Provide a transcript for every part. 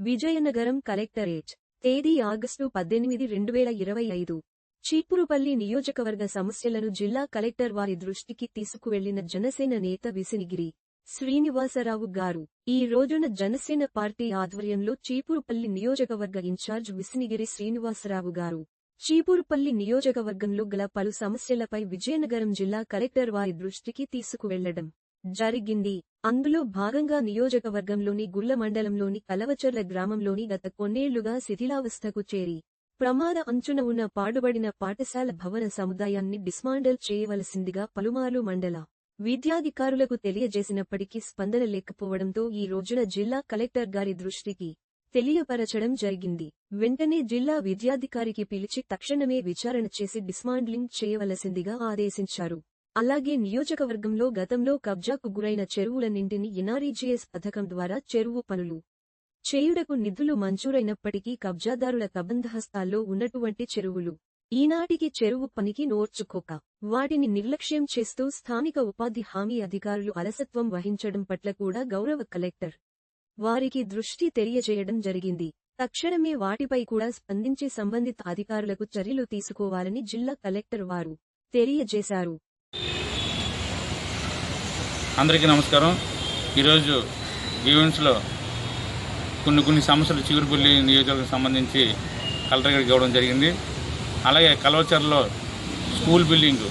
Vizianagaram collectorate. తేదీ August పద్దెనిమిది రెండు వేల ఇరవై ఐదు. చీపురుపల్లి నియోజకవర్గ సమస్యలను జిల్లా కలెక్టర్ వారి దృష్టికి తీసుకువెళ్ళిన జనసేన నేత విసినిగిరి శ్రీనివాసరావు గారు ఈ రోజున జనసేన పార్టీ ఆధ్వర్యంలో చీపురుపల్లి నియోజకవర్గ ఇన్ఛార్జ్ విసినిగిరి శ్రీనివాసరావు గారు. చీపురుపల్లి నియోజకవర్గంలో గల పలు సమస్యలపై విజయనగరం జిల్లా కలెక్టర్ వారి దృష్టికి తీసుకువెళ్ళడం జరిగింది. అందులో భాగంగా నియోజకవర్గంలోని గుళ్ళ మండలంలోని కలవచర్ల గ్రామంలోని గత కొన్నేళ్ళుగా శిథిలావస్థకు చేరి ప్రమాద అంచున ఉన్న పాడుబడిన పాఠశాల భవన సముదాయాన్ని డిస్మాండల్ చేయవలసిందిగా పలుమార్లు మండల విద్యాధికారులకు తెలియజేసినప్పటికీ స్పందన లేకపోవడంతో ఈ రోజున జిల్లా కలెక్టర్ గారి దృష్టికి తెలియపరచడం జరిగింది. వెంటనే జిల్లా విద్యాధికారికి పిలిచి తక్షణమే విచారణ చేసి డిస్మాండ్లింగ్ చేయవలసిందిగా ఆదేశించారు. అలాగే నియోజకవర్గంలో గతంలో కబ్జాకు గురైన చెరువులన్నింటిని ఎన్ఆర్ఈజీఎస్ పథకం ద్వారా చెరువు పనులు చేయుటకు నిధులు మంజూరైనప్పటికీ కబ్జాదారుల కబంధహస్తాల్లో ఉన్నటువంటి చెరువులు. ఈనాటికి చెరువు పనికి నోర్చుకోక. వాటిని నిర్లక్ష్యం చేస్తూ స్థానిక ఉపాధి హామీ అధికారులు అలసత్వం వహించడం పట్ల కూడా గౌరవ కలెక్టర్ వారికి దృష్టి తెలియజేయడం జరిగింది. తక్షణమే వాటిపై కూడా స్పందించి సంబంధిత అధికారులకు చర్యలు తీసుకోవాలని జిల్లా కలెక్టర్ వారు తెలియజేశారు. అందరికీ నమస్కారం. ఈరోజు ఈవెంట్స్లో కొన్ని కొన్ని సమస్యలు చిగురుపల్లి నియోజకవర్గం సంబంధించి కలెక్టర్ గారికి ఇవ్వడం జరిగింది. అలాగే కలవచర్లో స్కూల్ బిల్డింగ్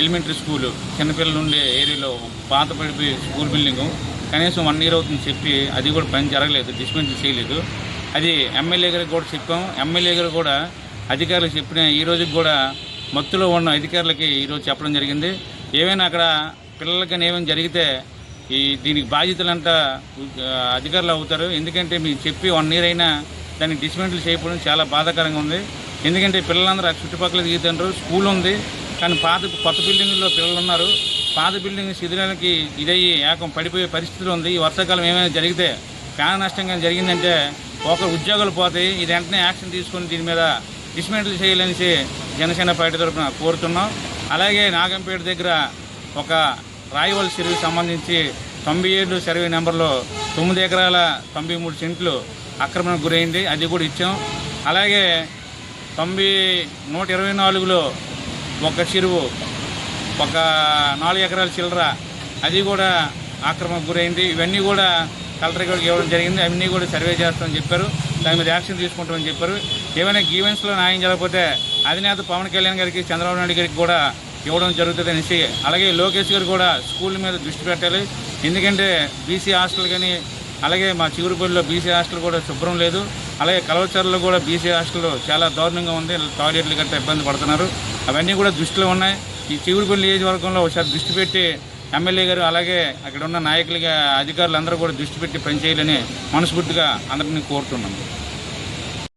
ఎలిమెంటరీ స్కూలు చిన్నపిల్లలు ఉండే ఏరియాలో పాత పడిపోయి స్కూల్ బిల్డింగు. కనీసం వన్ ఇయర్ అవుతుంది చెప్పి అది కూడా పని జరగలేదు డిస్మెంటల్ చేయలేదు. అది ఎమ్మెల్యే గారికి కూడా చెప్పాం. ఎమ్మెల్యే గారు కూడా అధికారులకు చెప్పిన ఈ రోజుకి కూడా మత్తులో ఉన్న అధికారులకి ఈరోజు చెప్పడం జరిగింది. ఏమైనా అక్కడ పిల్లలకి ఏమైనా జరిగితే ఈ దీనికి బాధ్యతలంతా అధికారులు అవుతారు. ఎందుకంటే మీకు చెప్పి వన్ ఇయర్ అయినా దాన్ని డిస్మెంటల్ చేయకపోవడం చాలా బాధాకరంగా ఉంది. ఎందుకంటే పిల్లలందరూ ఆ చుట్టుపక్కల దిగుతుంటారు స్కూల్ ఉంది. కానీ పాత కొత్త బిల్డింగ్లో పిల్లలు ఉన్నారు. పాత బిల్డింగ్ శిథిలానికి ఇదయ్యి ఏకం పడిపోయే పరిస్థితులు ఉంది. ఈ వర్షాకాలం ఏమైనా జరిగితే ప్రాణ నష్టం కానీ జరిగిందంటే ఒక ఉద్యోగాలు పోతాయి. ఇది వెంటనే యాక్షన్ తీసుకొని దీని మీద డిస్మెంటల్ చేయాలనేసి జనసేన పార్టీ తరఫున కోరుతున్నాం. అలాగే నాగంపేట దగ్గర ఒక రాయవల్ చెరువుకి సంబంధించి తొంభై ఏడు సర్వే నెంబర్లో తొమ్మిది ఎకరాల తొంభై మూడు సెంట్లు ఆక్రమణకు గురైంది. అది కూడా ఇచ్చాం. అలాగే తొంభై నూట ఇరవై నాలుగులో ఒక చెరువు ఒక నాలుగు ఎకరాల చిల్లర అది కూడా ఆక్రమణకు గురైంది. ఇవన్నీ కూడా కలెక్టర్ గారికి ఇవ్వడం జరిగింది. అవన్నీ కూడా సర్వే చేస్తామని చెప్పారు. దాని మీద యాక్షన్ తీసుకుంటామని చెప్పారు. ఏమైనా గీవెన్స్లో న్యాయం జరగకపోతే అధినేత పవన్ కళ్యాణ్ గారికి చంద్రబాబు నాయుడు గారికి కూడా ఇవ్వడం జరుగుతుంది అనేసి అలాగే లోకేష్ గారు కూడా స్కూల్ మీద దృష్టి పెట్టాలి. ఎందుకంటే బీసీ హాస్టల్ కానీ అలాగే మా చిగురుపల్లిలో బీసీ హాస్టల్ కూడా శుభ్రం లేదు. అలాగే కలవచర్లో కూడా బీసీ హాస్టల్ చాలా దారుణంగా ఉంది. టాయిలెట్లు గట్రా ఇబ్బంది పడుతున్నారు. అవన్నీ కూడా దృష్టిలో ఉన్నాయి. ఈ చిగురుపల్లి నియోజకవర్గంలో ఒకసారి దృష్టి పెట్టి ఎమ్మెల్యే గారు అలాగే అక్కడ ఉన్న నాయకులుగా అధికారులు అందరూ కూడా దృష్టి పెట్టి పనిచేయాలని మనస్ఫూర్తిగా అందరినీ కోరుతున్నాను